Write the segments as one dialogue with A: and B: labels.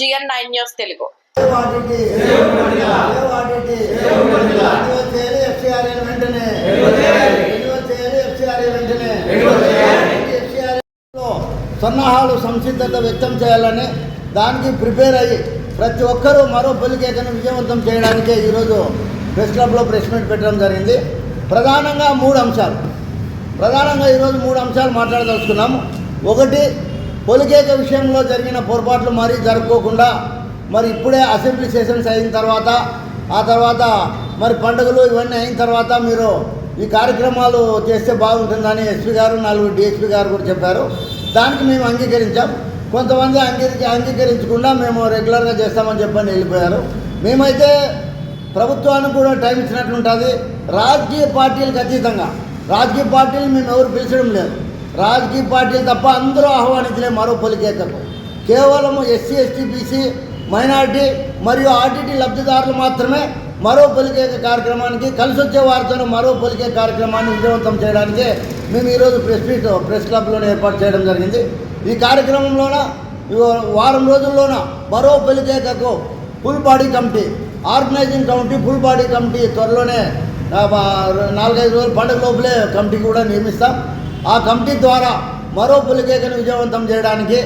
A: GN nine news తెలుగు.
B: FCRA వెంటనే FCRA వెంటనే సన్నాహాలు సంసిద్ధత వ్యక్తం చేయాలని దానికి ప్రిపేర్ అయ్యి ప్రతి ఒక్కరూ మరో పొలికేకను విజయవంతం చేయడానికే ఈరోజు ప్రెస్ క్లబ్లో ప్రెస్ మీట్ పెట్టడం జరిగింది. ప్రధానంగా మూడు అంశాలు. ప్రధానంగా ఈరోజు మూడు అంశాలు మాట్లాడదలుచుకున్నాము. ఒకటి పొలికేక విషయంలో జరిగిన పొరపాట్లు మరీ జరుపుకోకుండా మరి ఇప్పుడే అసెంబ్లీ సెషన్స్ అయిన తర్వాత ఆ తర్వాత మరి పండుగలు ఇవన్నీ అయిన తర్వాత మీరు ఈ కార్యక్రమాలు చేస్తే బాగుంటుందని ఎస్పీ గారు నలుగురు డిఎస్పీ గారు కూడా చెప్పారు. దానికి మేము అంగీకరించాం. కొంతమంది అంగీకరి అంగీకరించకుండా మేము రెగ్యులర్గా చేస్తామని చెప్పని వెళ్ళిపోయారు. మేమైతే ప్రభుత్వానికి కూడా టైం ఇచ్చినట్లుంటుంది. రాజకీయ పార్టీలకు అతీతంగా. రాజకీయ పార్టీలు మేము ఎవరు పిలిచడం లేదు. రాజకీయ పార్టీలు తప్ప అందరూ ఆహ్వానించలే మరో పొలికేకకు కేవలం ఎస్సీ ఎస్టీ బీసీ మైనార్టీ మరియు ఆర్టీటీ లబ్ధిదారులు మాత్రమే మరో పొలికేక కార్యక్రమానికి కలిసి వచ్చే వారితో మరో పలికే కార్యక్రమాన్ని విజయవంతం చేయడానికి మేము ఈరోజు ప్రెస్ మీట్ ప్రెస్ క్లబ్లోనే ఏర్పాటు చేయడం జరిగింది. ఈ కార్యక్రమంలోన ఈ వారం రోజుల్లోన మరో పొలికేకకు full body committee organizing committee full body committee త్వరలోనే నాలుగైదు రోజుల పండుగ లోపలే కమిటీ కూడా నియమిస్తాం. ఆ కమిటీ ద్వారా మరో పులికేకను విజయవంతం చేయడానికి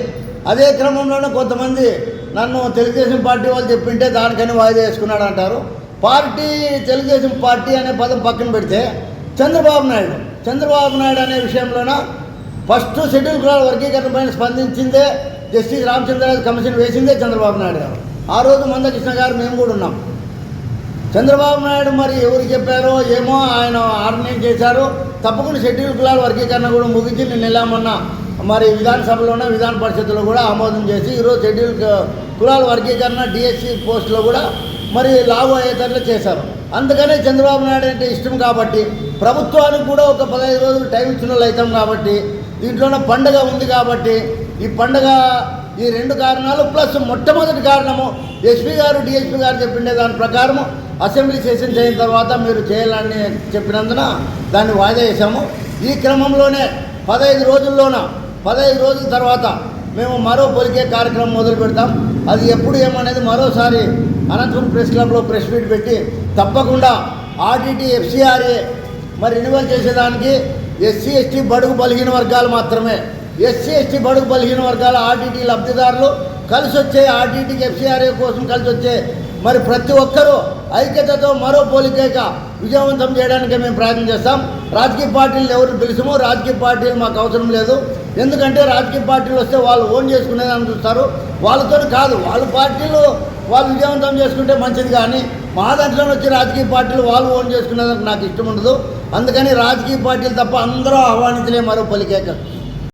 B: అదే క్రమంలోనే కొంతమంది నన్ను తెలుగుదేశం పార్టీ వాళ్ళు చెప్పింటే దానికని వాయిదా వేసుకున్నాడు అంటారు. పార్టీ తెలుగుదేశం పార్టీ అనే పదం పక్కన పెడితే చంద్రబాబు నాయుడు. చంద్రబాబు నాయుడు అనే విషయంలోన? ఫస్ట్ షెడ్యూల్ కులాల వర్గీకరణ పైన స్పందించిందే జస్టిస్ రామచంద్రరాజు కమిషన్ వేసిందే చంద్రబాబు నాయుడు గారు. ఆ రోజు మందకృష్ణ గారు మేము కూడా ఉన్నాం. చంద్రబాబు నాయుడు మరి ఎవరు చెప్పారో ఏమో ఆయన ఆర్గనైజ్ చేశారు. తప్పకుండా షెడ్యూల్ కులాల వర్గీకరణ కూడా ముగించి నేను వెళ్ళామన్నా మరి విధానసభలోనే విధాన పరిషత్తులో కూడా ఆమోదం చేసి ఈరోజు షెడ్యూల్ కులాల వర్గీకరణ డిఎస్సి పోస్టులో కూడా మరి లాగు అయ్యేటట్లు చేశారు. అందుకనే చంద్రబాబు నాయుడు అంటే ఇష్టం కాబట్టి ప్రభుత్వానికి కూడా ఒక పదహైదు రోజులు టైం ఇచ్చిన వాళ్ళు అవుతాం కాబట్టి దీంట్లోనే పండగ ఉంది కాబట్టి ఈ పండగ ఈ రెండు కారణాలు ప్లస్ మొట్టమొదటి కారణము ఎస్పీ గారు డిఎస్పీ గారు చెప్పిండే దాని ప్రకారము అసెంబ్లీ సెషన్ చేసిన తర్వాత మీరు చేయాలని చెప్పినందున దాన్ని వాయిదా చేశాము ఈ క్రమంలోనే పదహైదు రోజుల్లోన పదహైదు రోజుల తర్వాత మేము మరో పొలికే కార్యక్రమం మొదలు పెడతాం. అది ఎప్పుడు ఏమనేది మరోసారి అనంతపురం ప్రెస్ క్లబ్లో ప్రెస్ మీట్ పెట్టి తప్పకుండా ఆర్టీటీ ఎఫ్సిఆర్ఏ మరి రెన్యువల్ చేసేదానికి ఎస్సీ ఎస్టీ బడుగు బలిగిన వర్గాలు మాత్రమే ఎస్సీ ఎస్టీ బడుగు బలహీన వర్గాల ఆర్టీటీ లబ్ధిదారులు కలిసి వచ్చే ఆర్టీటీకి ఎఫ్సీఆర్ఏ కోసం కలిసి వచ్చే మరి ప్రతి ఒక్కరూ ఐక్యతతో మరో పోలికేక విజయవంతం చేయడానికి మేము ప్రయత్నం చేస్తాం. రాజకీయ పార్టీలు ఎవరు పిలుచుమో రాజకీయ పార్టీలు మాకు అవసరం లేదు. ఎందుకంటే రాజకీయ పార్టీలు వస్తే వాళ్ళు ఓన్ చేసుకునేదని చూస్తారు. వాళ్ళతో కాదు వాళ్ళ పార్టీలు వాళ్ళు విజయవంతం చేసుకుంటే మంచిది కానీ మా దాంట్లో వచ్చి రాజకీయ పార్టీలు వాళ్ళు ఓన్ చేసుకునేదానికి నాకు ఇష్టం ఉండదు. అందుకని రాజకీయ పార్టీలు తప్ప అందరూ ఆహ్వానించలే మరో పొలికేక